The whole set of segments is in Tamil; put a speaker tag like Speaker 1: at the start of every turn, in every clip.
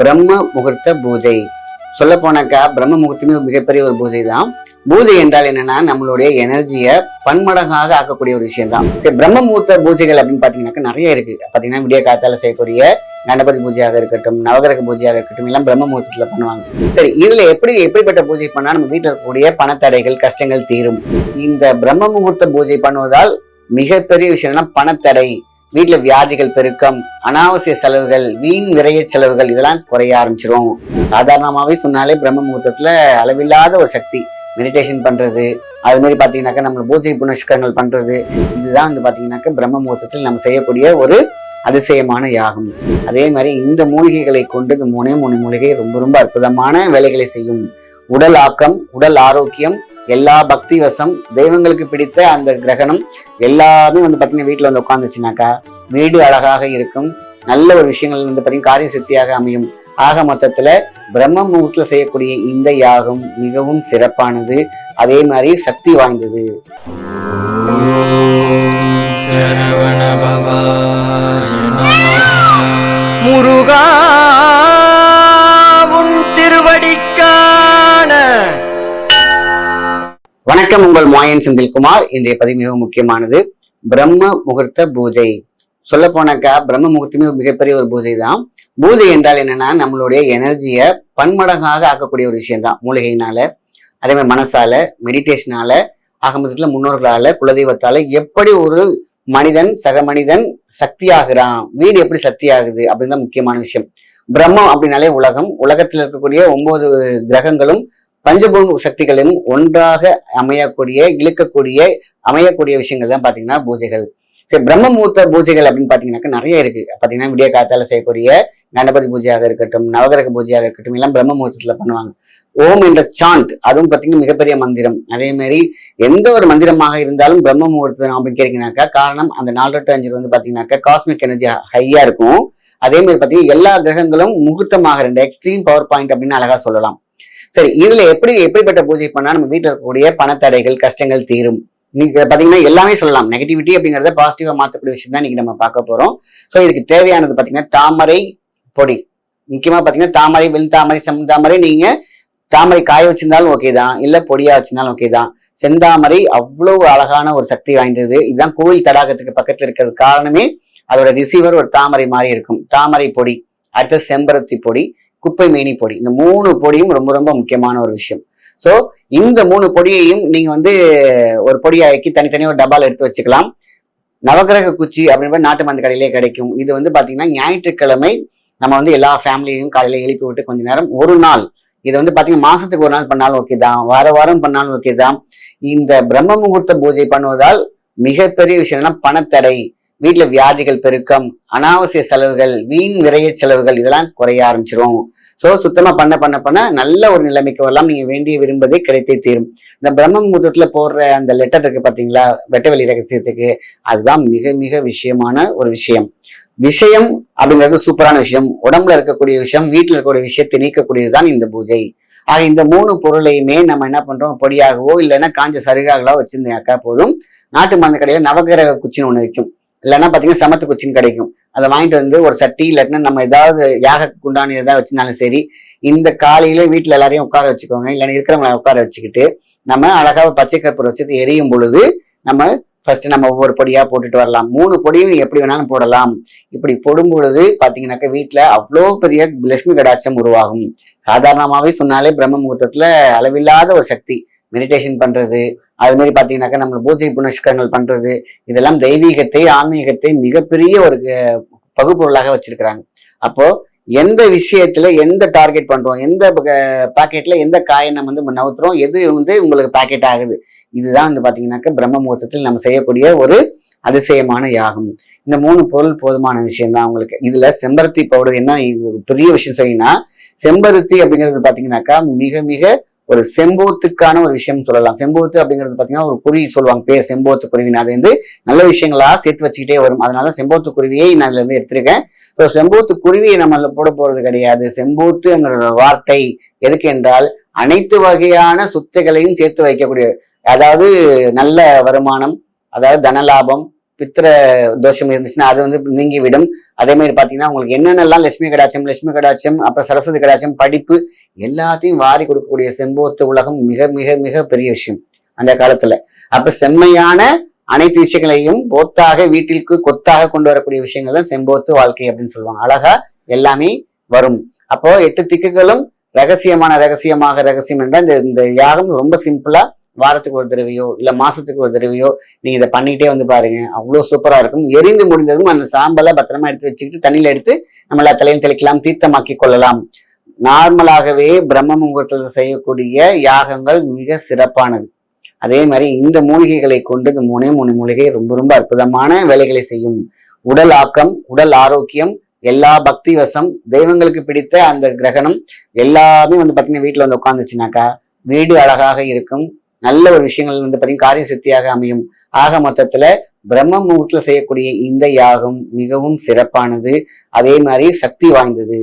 Speaker 1: பிரம்ம முகூர்த்த பூஜை. சொல்ல போனாக்கா பிரம்ம முகூர்த்தமே ஒரு மிகப்பெரிய ஒரு பூஜை தான் பூஜை என்றால் என்னன்னா நம்மளுடைய எனர்ஜியை பன்மடங்காக ஆக்கக்கூடிய ஒரு விஷயம் தான் பிரம்ம முகூர்த்த பூஜைகள் அப்படின்னு பாத்தீங்கன்னாக்கா நிறைய இருக்கு. பாத்தீங்கன்னா விடிய காத்தால செய்யக்கூடிய கணபதி பூஜையாக இருக்கட்டும் நவகிரக பூஜையாக இருக்கட்டும் எல்லாம் பிரம்ம முகூர்த்தத்துல பண்ணுவாங்க. சரி இதுல எப்படி எப்படிப்பட்ட பூஜை பண்ணா நம்ம வீட்டில் இருக்கக்கூடிய பணத்தடைகள் கஷ்டங்கள் தீரும்? இந்த பிரம்ம முகூர்த்த பூஜை பண்ணுவதால் மிகப்பெரிய விஷயம்னா பணத்தடை. வீட்டில் வியாதிகள் பெருக்கம் அனாவசிய செலவுகள் வீண் விரைய செலவுகள் இதெல்லாம் குறைய ஆரம்பிச்சிரும். சாதாரணமாகவே சொன்னாலே பிரம்ம முகூர்த்தத்தில் அளவில்லாத ஒரு சக்தி. மெடிடேஷன் பண்றது அது மாதிரி நம்ம பூஜை புனஸ்கரங்கள் பண்ணுறது இதுதான் வந்து பார்த்தீங்கன்னாக்கா பிரம்ம முகூர்த்தத்தில் நம்ம செய்யக்கூடிய ஒரு அதிசயமான யாகம். அதே மாதிரி இந்த மூலிகைகளை கொண்டு இந்த மூணே மூணு மூலிகை ரொம்ப ரொம்ப அற்புதமான வேலைகளை செய்யும். உடல் ஆக்கம் உடல் ஆரோக்கியம் எல்லா பக்தி வசம் தெய்வங்களுக்கு பிடித்த அந்த கிரகணம் எல்லாமே வந்து பார்த்தீங்கன்னா வீட்டில் வந்து உட்காந்துச்சுனாக்கா வீடு அழகாக இருக்கும். நல்ல ஒரு விஷயங்கள் வந்து பார்த்தீங்கன்னா காரிய சித்தியாக அமையும். ஆக மொத்தத்துல பிரம்ம முகூர்த்தில் செய்யக்கூடிய இந்த யாகம் மிகவும் சிறப்பானது. அதே மாதிரி சக்தி வாய்ந்தது. வணக்கம் உங்கள் மாயன் செந்தில்குமார். இன்றைய பதிவு மிகவும் முக்கியமானது பிரம்ம முகூர்த்த பூஜை. சொல்ல போனாக்கா பிரம்ம முகூர்த்தமே மிகப்பெரிய ஒரு பூஜை தான். பூஜை என்றால் என்னன்னா நம்மளுடைய எனர்ஜியை பன்மடங்காக ஆக்கக்கூடிய ஒரு விஷயம் தான் மூலிகையினால அதே மாதிரி மனசால மெடிடேஷனால ஆக முன்னோர்களால குலதெய்வத்தால எப்படி ஒரு மனிதன் சக மனிதன் சக்தி ஆகுறான் வீடு எப்படி சக்தி ஆகுது அப்படின்னு தான் முக்கியமான விஷயம். பிரம்மம் அப்படின்னாலே உலகம். உலகத்தில் இருக்கக்கூடிய ஒன்பது கிரகங்களும் பஞ்சபூம சக்திகளையும் ஒன்றாக அமையக்கூடிய இழுக்கக்கூடிய அமையக்கூடிய விஷயங்கள் தான் பாத்தீங்கன்னா பூஜைகள். சரி பிரம்மமூர்த்த பூஜைகள் அப்படின்னு பாத்தீங்கன்னாக்கா நிறைய இருக்கு. பாத்தீங்கன்னா விடிய காத்தால செய்யக்கூடிய கணபதி பூஜையாக இருக்கட்டும் நவகிரக பூஜையாக இருக்கட்டும் எல்லாம் பிரம்ம முகூர்த்தத்துல பண்ணுவாங்க. ஓம் என்ற சாண்ட் அதுவும் பாத்தீங்கன்னா மிகப்பெரிய மந்திரம். அதே மாதிரி எந்த ஒரு மந்திரமாக இருந்தாலும் பிரம்ம முகூர்த்தம் அப்படின்னு காரணம் அந்த நாலு டு அஞ்சு வந்து பாத்தீங்கன்னாக்கா காஸ்மிக் எனர்ஜி ஹையா இருக்கும். அதே மாதிரி பாத்தீங்கன்னா எல்லா கிரகங்களும் முகூர்த்தமாக ரெண்டு எக்ஸ்ட்ரீம் பவர் பாயிண்ட் அப்படின்னு அழகா சொல்லலாம். சரி இதுல எப்படி எப்படிப்பட்ட பூஜை பண்ணா நம்ம வீட்டில் இருக்கக்கூடிய பணத்தடைகள் கஷ்டங்கள் தீரும்? நீங்க பாத்தீங்கன்னா எல்லாமே சொல்லலாம். நெகட்டிவிட்டி அப்படிங்கறத பாசிட்டிவா மாற்றக்கூடிய விஷயம் தான் இன்னைக்கு நம்ம பார்க்க போறோம். சோ இதுக்கு தேவையானது பாத்தீங்கன்னா தாமரை பொடி. முக்கியமா பாத்தீங்கன்னா தாமரை வெண் தாமரை செந்தாமரை நீங்க தாமரை காய வச்சிருந்தாலும் ஓகே தான். இல்ல பொடியா வச்சிருந்தாலும் ஓகே தான். செந்தாமரை அவ்வளவு அழகான ஒரு சக்தி வாய்ந்தது. இதுதான் கோவில் தடாகத்துக்கு பக்கத்துல இருக்கிறது காரணமே அதோட ரிசீவர் ஒரு தாமரை மாதிரி இருக்கும். தாமரை பொடி அடுத்த செம்பருத்தி பொடி. குப்பை மேனி பொடி. இந்த மூணு பொடியும் ரொம்ப ரொம்ப முக்கியமான ஒரு விஷயம். ஸோ இந்த மூணு பொடியையும் நீங்கள் வந்து ஒரு பொடியாக்கி தனித்தனியாக ஒரு டப்பால எடுத்து வச்சுக்கலாம். நவகிரக குச்சி அப்படின்ற நாட்டு மருந்து கடையிலே கிடைக்கும். இது வந்து பார்த்தீங்கன்னா ஞாயிற்றுக்கிழமை நம்ம வந்து எல்லா ஃபேமிலியையும் காலையில் எழுப்பி விட்டு கொஞ்ச நேரம் ஒரு நாள். இது வந்து பார்த்தீங்கன்னா மாசத்துக்கு ஒரு நாள் பண்ணாலும் ஓகே தான். வார வாரம் பண்ணாலும் ஓகே தான். இந்த பிரம்ம முகூர்த்த பூஜை பண்ணுவதால் மிகப்பெரிய விஷயம்னா பணத்தடை. வீட்டில் வியாதிகள் பெருக்கம் அனாவசிய செலவுகள் வீண் விரைய செலவுகள் இதெல்லாம் குறைய ஆரம்பிச்சிரும். சோ சுத்தமா பண்ண பண்ண பண்ண நல்ல ஒரு நிலைமைக்கு வரலாம். நீங்க வேண்டிய விரும்பதே கிடைத்தே தீரும். இந்த பிரம்ம முகூர்த்தத்தில் போடுற அந்த லெட்டர் இருக்கு பார்த்தீங்களா வெட்டவெளி ரகசியத்துக்கு. அதுதான் மிக மிக விஷயமான ஒரு விஷயம். விஷயம் அப்படிங்கிறது சூப்பரான விஷயம். உடம்புல இருக்கக்கூடிய விஷயம் வீட்டில் இருக்கக்கூடிய விஷயத்தை நீக்கக்கூடியது தான் இந்த பூஜை. ஆக இந்த மூணு பொருளையுமே நம்ம என்ன பண்றோம்? பொடியாகவோ இல்லைன்னா காஞ்ச சருகாகவோ வச்சிருந்தாக்கா போதும். நாட்டு மருந்து கடையில் நவகிரக குச்சின்னு ஒன்று விற்கும் இல்லைன்னா பார்த்தீங்கன்னா சமத்து குச்சின்னு கிடைக்கும். அதை வாங்கிட்டு வந்து ஒரு சட்டி இல்லாட்டினா நம்ம ஏதாவது யாக குண்டானி ஏதாவது வச்சிருந்தாலும் சரி இந்த காலையில வீட்டில் எல்லாரையும் உட்கார வச்சுக்கோங்க. இல்லைன்னா இருக்கிறவங்களை உட்கார வச்சுக்கிட்டு நம்ம அழகாக பச்சை கற்பூரம் வச்சு எரியும் பொழுது நம்ம ஃபர்ஸ்ட் நம்ம ஒவ்வொரு பொடியா போட்டுட்டு வரலாம். மூணு பொடியும் எப்படி வேணாலும் போடலாம். இப்படி போடும் பொழுது பாத்தீங்கன்னாக்கா வீட்டுல அவ்வளோ பெரிய லட்சுமி கடாட்சம் உருவாகும். சாதாரணமாவே சொன்னாலே பிரம்ம முகூர்த்தத்துல அளவில்லாத ஒரு சக்தி. மெடிடேஷன் பண்றது அது மாதிரி பாத்தீங்கன்னாக்கா நம்ம பூஜை புனஸ்கரங்கள் பண்ணுறது இதெல்லாம் தெய்வீகத்தை ஆன்மீகத்தை மிகப்பெரிய ஒரு பகுப்பொருளாக வச்சிருக்கிறாங்க. அப்போ எந்த விஷயத்துல எந்த டார்கெட் பண்றோம் எந்த பாக்கெட்ல எந்த காயை நம்ம வந்து நவுத்துறோம் எது வந்து உங்களுக்கு பாக்கெட் ஆகுது இதுதான் வந்து பாத்தீங்கன்னாக்க பிரம்ம முகூர்த்தத்தில் நம்ம செய்யக்கூடிய ஒரு அதிசயமான யாகம். இந்த மூணு பொருள் போதுமான விஷயம் தான் உங்களுக்கு. இதுல செம்பருத்தி பவுடர் என்ன பெரிய விஷயம் செய்யணும்னா செம்பருத்தி அப்படிங்கிறது பாத்தீங்கன்னாக்கா மிக மிக ஒரு செம்போத்துக்கான ஒரு விஷயம் சொல்லலாம். செம்போத்து அப்படிங்கிறது பார்த்தீங்கன்னா ஒரு குருவி சொல்லுவாங்க. பேர் செம்போத்து குருவின்னு. அது வந்து நல்ல விஷயங்களா சேர்த்து வச்சுக்கிட்டே வரும். அதனால செம்போத்து குருவியை நான் இதுல இருந்து எடுத்திருக்கேன். ஸோ செம்போத்து குருவியை நம்ம போட போறது கிடையாது. செம்போத்துங்கிற வார்த்தை எதுக்கு என்றால் அனைத்து வகையான சொத்துக்களையும் சேர்த்து வைக்கக்கூடிய அதாவது நல்ல வருமானம் அதாவது தனலாபம் பித்திர தோஷம் இருந்துச்சுன்னா அது வந்து நீங்கி விடும் அதே மாதிரி பார்த்தீங்கன்னா உங்களுக்கு என்னென்னலாம் லட்சுமி கடாட்சம் லட்சுமி கடாட்சம் அப்புறம் சரஸ்வதி கடாட்சம் படிப்பு எல்லாத்தையும் வாரி கொடுக்கக்கூடிய செம்போத்து உலகம் மிக மிக மிக பெரிய விஷயம் அந்த காலத்துல. அப்ப செம்மையான அனைத்து விஷயங்களையும் போத்தாக வீட்டிற்கு கொத்தாக கொண்டு வரக்கூடிய விஷயங்கள் தான் செம்போத்து வாழ்க்கை அப்படின்னு சொல்லுவாங்க. அழகா எல்லாமே வரும். அப்போ எட்டு திக்குகளும் ரகசியமான ரகசியமாக ரகசியம் என்றால் இந்த இந்த யாகம் ரொம்ப சிம்பிளா வாரத்துக்கு ஒரு தடவையோ இல்லை மாசத்துக்கு ஒரு தடவையோ நீங்க இதை பண்ணிட்டே வந்து பாருங்க. அவ்வளோ சூப்பராக இருக்கும். எரிந்து முடிந்ததும் அந்த சாம்பலை பத்திரமா எடுத்து வச்சுக்கிட்டு தண்ணியில எடுத்து நம்ம எல்லா தலையும் தெளிக்கலாம் தீர்த்தமாக்கி கொள்ளலாம். நார்மலாகவே பிரம்ம முகூர்த்தத்தில் செய்யக்கூடிய யாகங்கள் மிக சிறப்பானது. அதே மாதிரி இந்த மூலிகைகளை கொண்டு இந்த மூணே மூணு மூலிகை ரொம்ப ரொம்ப அற்புதமான வேலைகளை செய்யும். உடல் ஆக்கம் உடல் ஆரோக்கியம் எல்லா பக்தி வசம் தெய்வங்களுக்கு பிடித்த அந்த கிரகணம் எல்லாமே வந்து பார்த்தீங்கன்னா வீட்டில் வந்து உட்காந்துச்சுனாக்கா வீடு அழகாக இருக்கும். நல்ல ஒரு விஷயங்கள் வந்து பார்த்தீங்கன்னா காரிய சித்தியாக அமையும். ஆக மொத்தத்துல பிரம்ம முகூர்த்தில் செய்யக்கூடிய இந்த யாகம் மிகவும் சிறப்பானது. அதே மாதிரி சக்தி வாய்ந்தது.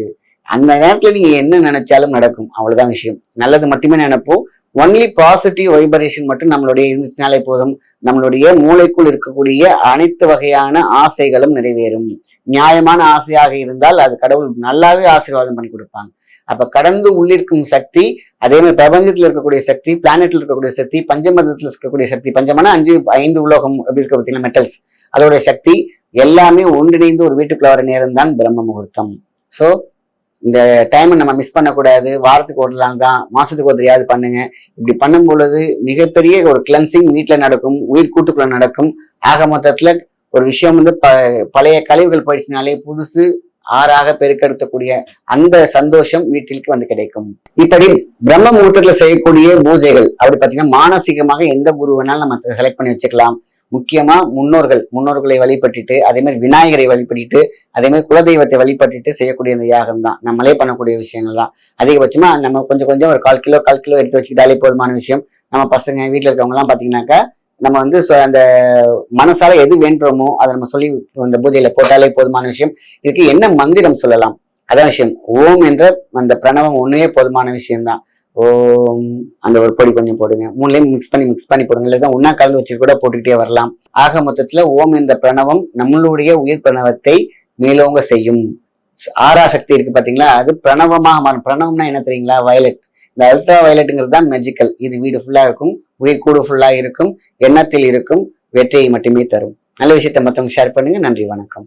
Speaker 1: அந்த நேரத்துல நீங்க என்ன நினைச்சாலும் நடக்கும். அவ்வளவுதான் விஷயம். நல்லது மட்டுமே நினைப்போம். ஒன்லி பாசிட்டிவ் வைபரேஷன் மட்டும் நம்மளுடைய இருந்துச்சுனாலே போதும். நம்மளுடைய மூளைக்குள் இருக்கக்கூடிய அனைத்து வகையான ஆசைகளும் நிறைவேறும். நியாயமான ஆசையாக இருந்தால் அது கடவுள் நல்லாவே ஆசீர்வாதம் பண்ணி கொடுப்பாங்க. அப்ப கடந்து உள்ளிருக்கும் சக்தி அதே மாதிரி பிரபஞ்சத்துல இருக்கக்கூடிய சக்தி பிளானெட்ல இருக்கக்கூடிய சக்தி பஞ்சமதத்துல இருக்கக்கூடிய சக்தி பஞ்சமான அஞ்சு ஐந்து உலோகம் அப்படி இருக்க பார்த்தீங்கன்னா மெட்டல்ஸ் அதோடைய சக்தி எல்லாமே ஒன்றிணைந்து ஒரு வீட்டுக்குள்ள வர நேரம் தான் பிரம்ம முகூர்த்தம். ஸோ இந்த டைமை நம்ம மிஸ் பண்ணக்கூடாது. வாரத்துக்கு ஒரு நாள் தான் மாசத்துக்கு ஒரு தடையாவது பண்ணுங்க. இப்படி பண்ணும் பொழுது மிகப்பெரிய ஒரு கிளன்சிங் வீட்டில் நடக்கும் உயிர் கூட்டுக்குள்ள நடக்கும். ஆக மொத்தத்தில் ஒரு விஷயம் வந்து ப பழைய கழிவுகள் போயிடுச்சுனாலே புதுசு ஆறாக பெருக்கெடுக்கக்கூடிய அந்த சந்தோஷம் வீட்டிற்கு வந்து கிடைக்கும். இப்படி பிரம்ம முகூர்த்தத்துல செய்யக்கூடிய பூஜைகள் அப்படி பார்த்தீங்கன்னா மானசீகமாக எந்த குரு வேணாலும் நம்ம செலக்ட் பண்ணி வச்சுக்கலாம். முக்கியமா முன்னோர்கள் முன்னோர்களை வழிபட்டுட்டு அதே மாதிரி விநாயகரை வழிபட்டுட்டு அதே மாதிரி குலதெய்வத்தை வழிபட்டுட்டு செய்யக்கூடிய இந்த யாகம் தான். நம்மளே பண்ணக்கூடிய விஷயங்கள் தான். அதிகபட்சமா நம்ம கொஞ்சம் கொஞ்சம் ஒரு கால் கிலோ கால் கிலோ எடுத்து வச்சுக்கிட்டாலே போதுமான விஷயம். நம்ம பசங்க வீட்டில் இருக்கவங்க எல்லாம் பாத்தீங்கன்னாக்கா நம்ம வந்து அந்த மனசால எது வேண்டுறோமோ அதை நம்ம சொல்லி அந்த பூஜையில போட்டாலே போதுமான விஷயம். இதுக்கு என்ன மந்திரம் சொல்லலாம்? அதான் விஷயம். ஓம் என்ற அந்த பிரணவம் ஒன்னே போதுமான விஷயம்தான். ஓம். அந்த ஒரு பொடி கொஞ்சம் போடுங்க. மூணுலையும் மிக்ஸ் பண்ணி மிக்ஸ் பண்ணி போடுங்க. இல்லை ஒன்னா கலந்து வச்சு கூட போட்டுக்கிட்டே வரலாம். ஆக மொத்தத்துல ஓம் என்ற பிரணவம் நம்மளுடைய உயிர் பிரணவத்தை மேலோங்க செய்யும். ஆறா சக்தி இருக்கு பாத்தீங்களா? அது பிரணவமாக மாறும். பிரணவம்னா என்ன தெரியுங்களா? வயலட். இந்த அல்ட்ரா வயலட்டுங்கிறது தான் மெஜிக்கல் இது வீடு ஃபுல்லாக இருக்கும் உயிர் கூடு ஃபுல்லாக இருக்கும் எண்ணத்தில் இருக்கும் வெற்றியை மட்டுமே தரும். நல்ல விஷயத்தை மற்றவங்க ஷேர் பண்ணுங்கள் நன்றி வணக்கம்.